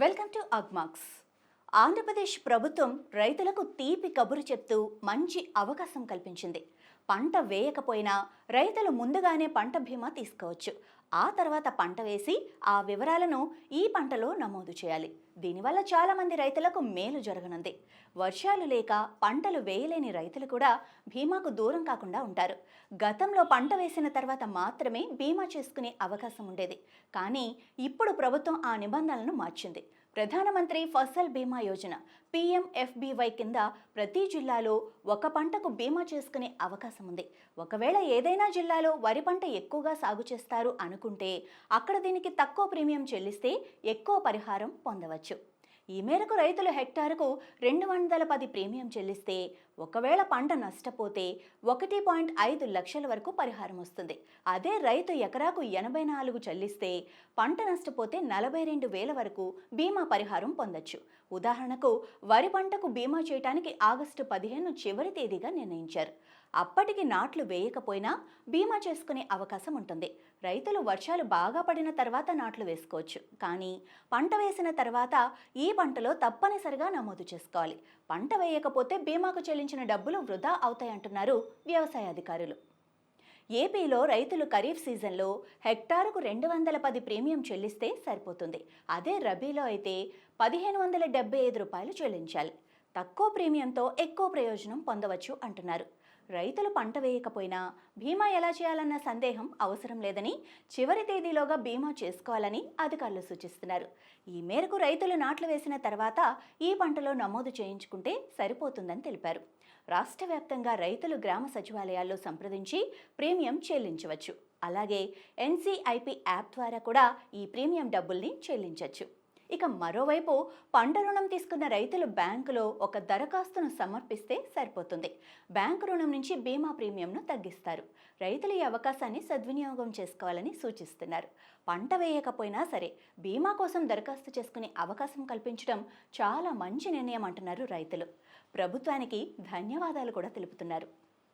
Welcome to Agmax. Andhra Pradesh ప్రభుత్వం రైతులకు తీపి కబురు చెప్తూ మంచి అవకాశం కల్పించింది. పంట వేయకపోయినా రైతులు ముందుగానే పంట బీమా తీసుకోవచ్చు. ఆ తర్వాత పంట వేసి ఆ వివరాలను ఈ పంటలో నమోదు చేయాలి. దీనివల్ల చాలామంది రైతులకు మేలు జరగనుంది. వర్షాలు లేక పంటలు వేయలేని రైతులు కూడా బీమాకు దూరం కాకుండా ఉంటారు. గతంలో పంట వేసిన తర్వాత మాత్రమే బీమా చేసుకునే అవకాశం ఉండేది. కానీ ఇప్పుడు ప్రభుత్వం ఆ నిబంధనలను మార్చింది. ప్రధానమంత్రి ఫసల్ బీమా యోజన పీఎంఎఫ్బీవై కింద ప్రతి జిల్లాలో ఒక పంటకు బీమా చేసుకునే అవకాశం ఉంది. ఒకవేళ ఏదైనా జిల్లాలో వరి పంట ఎక్కువగా సాగు చేస్తారు అనుకుంటే అక్కడ దీనికి తక్కువ ప్రీమియం చెల్లిస్తే ఎక్కువ పరిహారం పొందవచ్చు. ఈ మేరకు రైతులు హెక్టారుకు రెండు వందల పది ప్రీమియం చెల్లిస్తే ఒకవేళ పంట నష్టపోతే ఒకటి పాయింట్ ఐదు లక్షల వరకు పరిహారం వస్తుంది. అదే రైతు ఎకరాకు ఎనభై నాలుగు చెల్లిస్తే పంట నష్టపోతే నలభై రెండు వేల వరకు బీమా పరిహారం పొందొచ్చు. ఉదాహరణకు వరి పంటకు బీమా చేయడానికి ఆగస్టు పదిహేను చివరి తేదీగా నిర్ణయించారు. అప్పటికి నాట్లు వేయకపోయినా బీమా చేసుకునే అవకాశం ఉంటుంది. రైతులు వర్షాలు బాగా పడిన తర్వాత నాట్లు వేసుకోవచ్చు. కానీ పంట వేసిన తర్వాత ఈ పంటలో తప్పనిసరిగా నమోదు చేసుకోవాలి. పంట వేయకపోతే బీమాకు చెల్లించిన డబ్బులు వృధా అవుతాయంటున్నారు వ్యవసాయ అధికారులు. ఏపీలో రైతులు ఖరీఫ్ సీజన్లో హెక్టారుకు రెండు వందల పది ప్రీమియం చెల్లిస్తే సరిపోతుంది. అదే రబీలో అయితే పదిహేను వందల డెబ్బై ఐదు రూపాయలు చెల్లించాలి. తక్కువ ప్రీమియంతో ఎక్కువ ప్రయోజనం పొందవచ్చు అంటున్నారు. రైతులు పంట వేయకపోయినా బీమా ఎలా చేయాలన్న సందేహం అవసరం లేదని చివరి తేదీలోగా బీమా చేసుకోవాలని అధికారులు సూచిస్తున్నారు. ఈ మేరకు రైతులు నాట్లు వేసిన తర్వాత ఈ పంటలో నమోదు చేయించుకుంటే సరిపోతుందని తెలిపారు. రాష్ట్ర వ్యాప్తంగా రైతులు గ్రామ సచివాలయాల్లో సంప్రదించి ప్రీమియం చెల్లించవచ్చు. అలాగే ఎన్సీఐపి యాప్ ద్వారా కూడా ఈ ప్రీమియం డబ్బుల్ని చెల్లించవచ్చు. ఇక మరోవైపు పంట రుణం తీసుకున్న రైతులు బ్యాంకులో ఒక దరఖాస్తును సమర్పిస్తే సరిపోతుంది. బ్యాంకు రుణం నుంచి బీమా ప్రీమియంను తగ్గిస్తారు. రైతులు ఈ అవకాశాన్ని సద్వినియోగం చేసుకోవాలని సూచిస్తున్నారు. పంట వేయకపోయినా సరే బీమా కోసం దరఖాస్తు చేసుకునే అవకాశం కల్పించడం చాలా మంచి నిర్ణయం అంటున్నారు రైతులు. ప్రభుత్వానికి ధన్యవాదాలు కూడా తెలుపుతున్నారు.